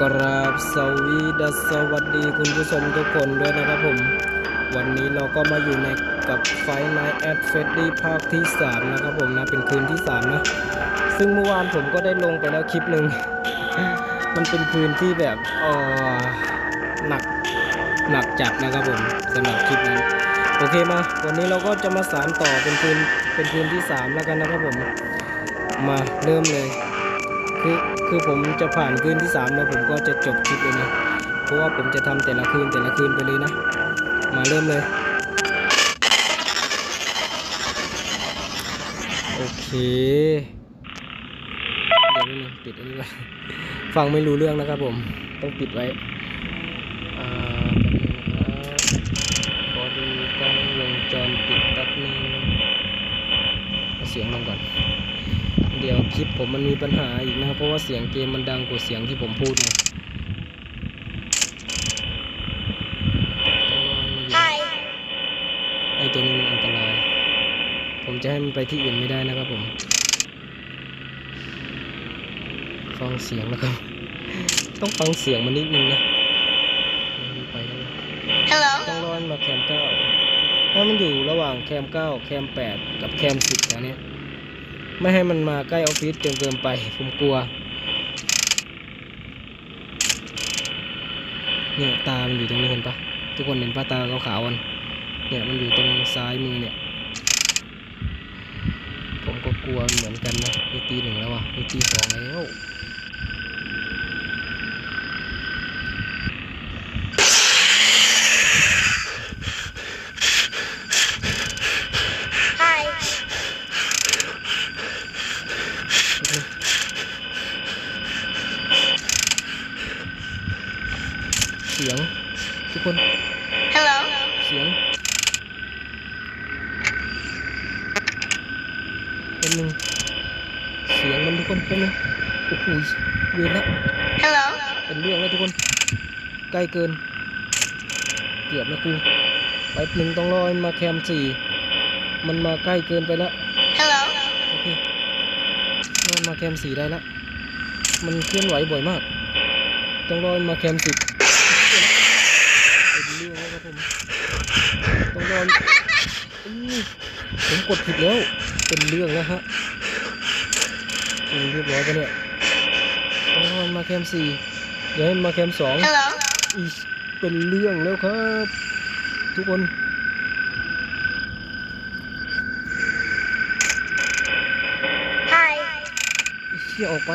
กราบสวีดัสวัสดีคุณผู้ชมทุกคนด้วยนะครับผม วันนี้เราก็มาอยู่ในกับไฟน i แอดเฟดดี้ภาคที่ 3 นะครับผมนะเป็นคืนที่ 3 นะ ซึ่งเมื่อวานผมก็ได้ลงไปแล้วคลิปหนึ่ง มันเป็นคืนที่แบบออหนักหนักจัดนะครับผมสำหรับคลิปนั้นโอเคมา วันนี้เราก็จะมาสารต่อเป็นคืนเป็นคืนที่ 3 แล้วกันนะครับผม มาเริ่มเลย คือคือผมจะผ่านคืนที่สามแล้วผมก็จะจบคลิปเลยนะ เพราะว่าผมจะทำแต่ละคืนแต่ละคืนไปเลยนะ มาเริ่มเลย โอเค เดี๋ยวนี้ปิดอันนี้ไว้ฟังไม่รู้เรื่องนะครับผม ต้องปิดไว้อ่าแป๊บนึงนะครับขอดูกล้องวงจรปิดแป๊บนึงเอาเสียงลงก่อน เดี๋ยวคลิปผมมันมีปัญหาอีกนะครับ เพราะว่าเสียงเกมมันดังกว่าเสียงที่ผมพูดไงไอตัวนี้มันอันตราย ผมจะให้มันไปที่อื่นไม่ได้นะครับผม ฟังเสียงนะครับ ต้องฟังเสียงมันนิดนึงนะมันไปแล้วนะ Hello. ต้องรอนมาแคมเก้าถ้ามันอยู่ระหว่างแคมเก้าแคมแปดกับแคมสิบแถวเนี้ย ไม่ให้มันมาใกล้ออฟฟิศจนเกินไป ผมกลัว เนี่ยตา มันอยู่ตรงนี้เห็นปะทุกคนเห็นปะตาขาวๆมันเนี่ยมันอยู่ตรงซ้ายมือเนี่ย ผมก็กลัวเหมือนกันนะนี่ตีหนึ่งแล้วอะนี่ตีสองแล้ว เสียง ทุกคน Hello. เสียงเป็นหนึ่งเสียงมันทุกคนเป็นหนึ่งโอ้โหเวียนละ Hello. เป็นเรื่องแล้วทุกคน ใกล้เกิน เกือบแล้วกูไปหนึ่งต้องรอให้มาแคมสี่มันมาใกล้เกินไปแล้ว Hello. โอเครอมาแคมสี่ได้แล้วมันเคลื่อนไหวบ่อยมาก ต้องรอให้มาแคมสิบเป็นเรื่องแล้วครับผม ต้องรออื้อผม กดผิดแล้ว เป็นเรื่องแล้วฮะอือเรียบร้อยปะเนี่ยต้องรอให้มาแคมสี่เดี๋ยวให้มาแคมสอง Hello. อีกเป็นเรื่องแล้วครับ ทุกคน Hi. ไอ้เชี่ยออกไป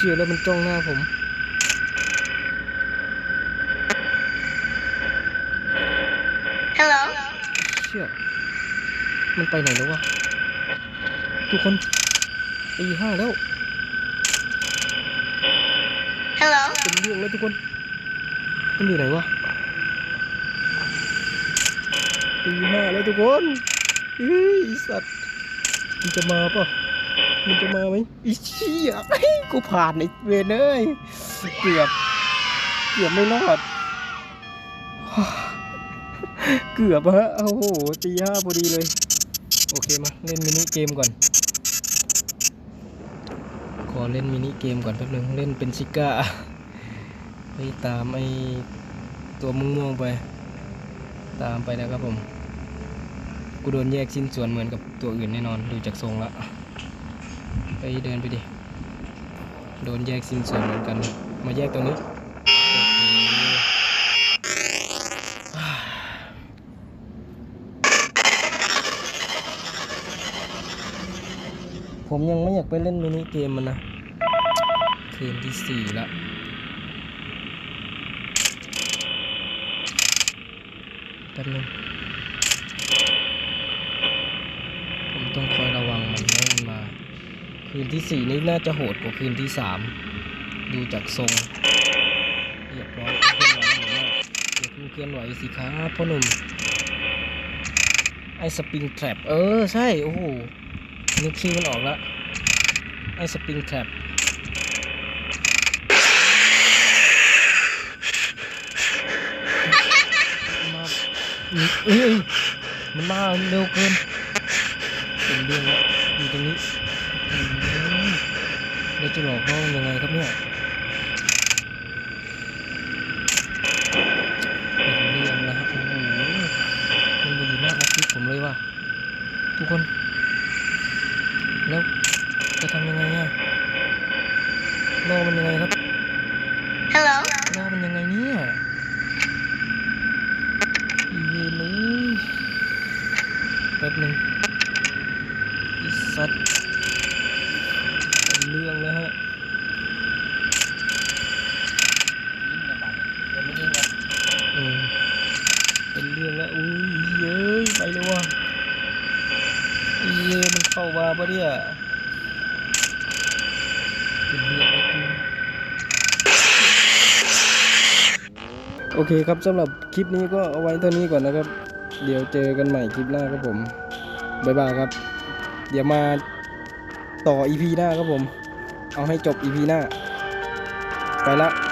ชี่ยแล้วมันจ้องหน้าผม Hello. เชี่ยมันไปไหนแล้ววะ ทุกคนตีห้าแล้ว Hello. เป็นเรื่องแล้วทุกคน มันอยู่ไหนวะตีห้าแล้วทุกคนเฮ้ยไอ้สัตว์ มันจะมาปะ มันจะมาไหมอีเชี่ยกูผ่านไอ้เวนเอ้ยเกือบ เกือบไม่รอด เกือบฮะ โอ้โหตีห้าพอดีเลย โอเคมา เล่นมินิเกมก่อน ขอเล่นมินิเกมก่อนแป๊บนึง เล่นเป็นชิก้าไปตามไอ้ตัวม่วงๆไป ตามไปนะครับผม กูโดนแยกชิ้นส่วนเหมือนกับตัวอื่นแน่นอน ดูจากทรงละ ไปเดินไปดิ โดนแยกชิ้นส่วนเหมือนกัน มาแยกตรงนี้ผมยังไม่อยากไปเล่นมินิเกมมันนะ คืนที่สี่ละแป๊บนึง คืนที่สี่นี่น่าจะโหดกว่าคืนที่สามดูจากทรงเรียบร้อยเคลื่อนไหวหมดแล้เดี๋ยวคุณเคลื่อนไหวสิครับพ่อหนุ่มไอสปริงแทรปเออ ใช่ โอ้โหนึกชื่อมันออกละไอสปริงแทรปเอ้ยมันมาเร็วเกินเป็นเรื่องแล้วอยู่ตรงนี้ อืมเราจะหลอกน้องยังไงครับเนี่ยเป็นเรื่องแล้วครับโอ้โหมันมาอยู่หน้าออฟฟิศผมเลยว่ะทุกคน แล้วจะทำยังไงอะรอมันยังไงครับ Hello? รอมันยังไงเนี่ยอีเวนเลยแป๊บหนึ่งอีสัตว์เป็นเรื่องแล้วฮะอืมเป็นเรื่องแล้วอุ้ยเย้ยไปเลยว่ะอี เยมันเข้ามาปะเนี่ยเบื่องแล้วกูโอเคครับสำหรับคลิปนี้ก็เอาไว้เท่านี้ก่อนนะครับ เดี๋ยวเจอกันใหม่คลิปหน้าครับผมบ๊ายบายครับ เดี๋ยวมาต่อ EP หน้าครับผม เอาให้จบ EP หน้า ไปละ